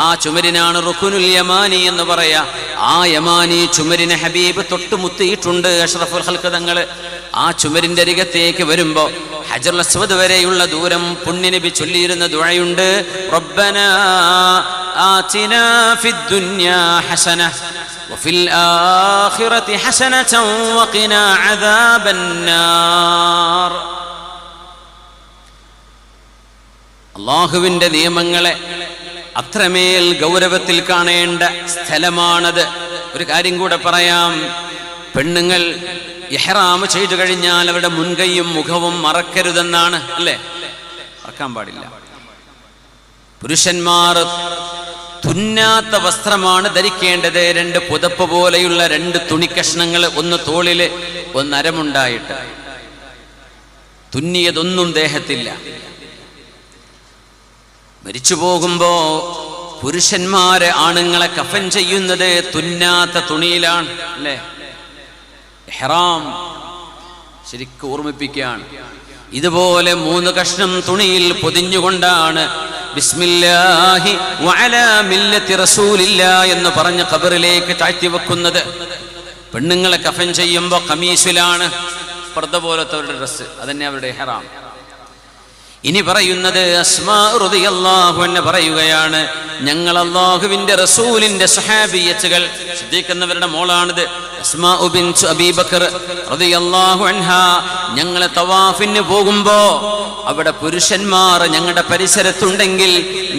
ആ ചുമരിനാണ് റുക്കുനുൽ യമാനി എന്ന് പറയാ ആ യമാനി ചുമരിനെ ഹബീബ് തൊട്ടുമുത്തിയിട്ടുണ്ട് അഷ്റഫുൽ ഹൽക്ക് തങ്ങള് ആ ചുമരിന്റെ അരികത്തേക്ക് വരുമ്പോ ഹജർ അസ്വദ് വരെയുള്ള ദൂരം പുണ്യനബി ചൊല്ലിയിരുന്ന ദുഴയുണ്ട് റബ്ബന ആതിനാ ഫിദ്ദുന്യാ ഹസന وفي الآخرة حسنة وقنا عذاب النار അള്ളാഹുവിന്റെ നിയമങ്ങളെ അത്രമേൽ ഗൗരവത്തിൽ കാണേണ്ട സ്ഥലമാണത്. ഒരു കാര്യം കൂടെ പറയാം. പെണ്ണുങ്ങൾ എഹ്റാമ് ചെയ്തു കഴിഞ്ഞാൽ അവരുടെ മുൻകൈയും മുഖവും മറക്കരുതെന്നാണ് അല്ലേ? മറക്കാൻ പാടില്ല. പുരുഷന്മാർ തുന്നാത്ത വസ്ത്രമാണ് ധരിക്കേണ്ടത്. രണ്ട് പുതപ്പ് പോലെയുള്ള രണ്ട് തുണിക്കഷ്ണങ്ങൾ ഒന്ന് തോളിൽ ഒന്നരമുണ്ടായിട്ട് തുന്നിയതൊന്നും ദേഹത്തില്ല. മരിച്ചു പോകുമ്പോ പുരുഷന്മാരെ ആണുങ്ങളെ കഫൻ ചെയ്യുന്നത് തുന്നാത്ത തുണിയിലാണ് അല്ലേ? ഹെറാം ശരിക്കും ഓർമ്മിപ്പിക്കുകയാണ്. ഇതുപോലെ മൂന്ന് കഷ്ണം തുണിയിൽ പൊതിഞ്ഞുകൊണ്ടാണ് ബിസ്മില്ലാഹി മില്ലത്തി റസൂലില്ല എന്ന് പറഞ്ഞ് ഖബറിലേക്ക് താഴ്ത്തി വെക്കുന്നത്. പെണ്ണുങ്ങളെ കഫൻ ചെയ്യുമ്പോൾ കമീസിലാണ് പർദ്ദ പോലത്തെ അവരുടെ ഡ്രസ്സ് അതന്നെ അവരുടെ ഹെറാം ഇനി പറയുന്നത് അസ്മാഹു അൻഹ പറയുകയാണ് ഞങ്ങൾ അള്ളാഹുവിന്റെ റസൂലിന്റെ സഹാബിയച്ചുകൾ ശ്രദ്ധിക്കുന്നവരുടെ മോളാണിത്. ഞങ്ങൾ തവാഫിന് പോകുമ്പോ അവിടെ പുരുഷന്മാർ ഞങ്ങളുടെ പരിസരത്തുണ്ടെങ്കിൽ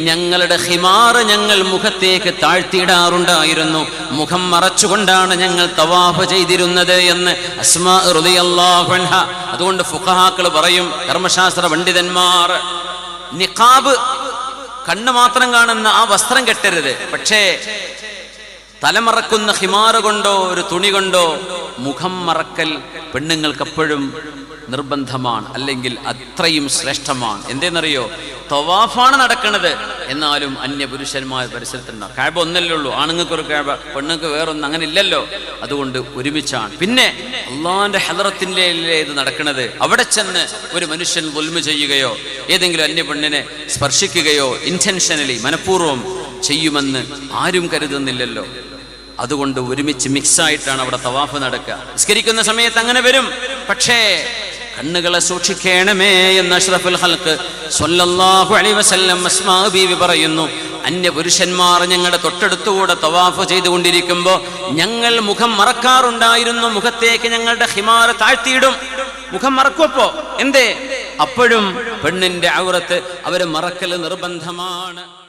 ഞങ്ങളുടെ ഹിമാറ് ഞങ്ങൾ മുഖത്തേക്ക് താഴ്ത്തിയിടാറുണ്ടായിരുന്നു. മുഖം മറച്ചുകൊണ്ടാണ് ഞങ്ങൾ തവാഫ് ചെയ്തിരുന്നത് എന്ന് അതുകൊണ്ട് ഫുഖഹാക്കൾ പറയും ധർമ്മശാസ്ത്ര പണ്ഡിതന്മാർ നിഖാബ് കണ്ണ് മാത്രം കാണുന്ന ആ വസ്ത്രം കെട്ടരുത്. പക്ഷേ തലമറക്കുന്ന ഹിമാറ് കൊണ്ടോ ഒരു തുണി കൊണ്ടോ മുഖം മറക്കൽ പെണ്ണുങ്ങൾക്ക് എപ്പോഴും നിർബന്ധമാണ് അല്ലെങ്കിൽ അത്രയും ശ്രേഷ്ഠമാണ്. എന്തേന്നറിയോ? തവാഫാണ് നടക്കുന്നത് എന്നാലും അന്യ പുരുഷന്മാർ പരിസരത്തുണ്ടാവും കാബ ഒന്നല്ലേ ഉള്ളൂ. ആണുങ്ങൾക്ക് ഒരു കാബ പെണ്ണുങ്ങൾക്ക് വേറൊന്നും അങ്ങനെ ഇല്ലല്ലോ. അതുകൊണ്ട് ഒരുമിച്ചാണ്. പിന്നെ അള്ളാന്റെ ഹലറത്തിന്റെ ഇത് നടക്കുന്നത് അവിടെ ചെന്ന് ഒരു മനുഷ്യൻ ഒൽമ ചെയ്യുകയോ ഏതെങ്കിലും അന്യ പെണ്ണിനെ സ്പർശിക്കുകയോ ഇന്റൻഷനലി മനഃപൂർവം ചെയ്യുമെന്ന് ആരും കരുതുന്നില്ലല്ലോ. അതുകൊണ്ട് ഒരുമിച്ച് മിക്സായിട്ടാണ് അവിടെ തവാഫ് നടക്കുക. നിസ്കരിക്കുന്ന സമയത്ത് അങ്ങനെ വരും. പക്ഷേ കണ്ണുകളെ സൂക്ഷിക്കണമേ എന്ന് അഷ്റഫുൽ ഹൽക്ക് സ്വല്ലല്ലാഹു അലൈഹി വസല്ലം അസ്മാ ബീവി പറയുന്നു. അന്യ പുരുഷന്മാർ ഞങ്ങളുടെ തൊട്ടടുത്തുകൂടെ തവാഫ് ചെയ്തുകൊണ്ടിരിക്കുമ്പോൾ ഞങ്ങൾ മുഖം മറക്കാറുണ്ടായിരുന്നു. മുഖത്തേക്ക് ഞങ്ങളുടെ ഹിമാറ് താഴ്ത്തിയിടും. മുഖം മറക്കുമപ്പോ എന്തേ? അപ്പോഴും പെണ്ണിന്റെ ഔറത്ത് അവരെ മറക്കൽ നിർബന്ധമാണ്.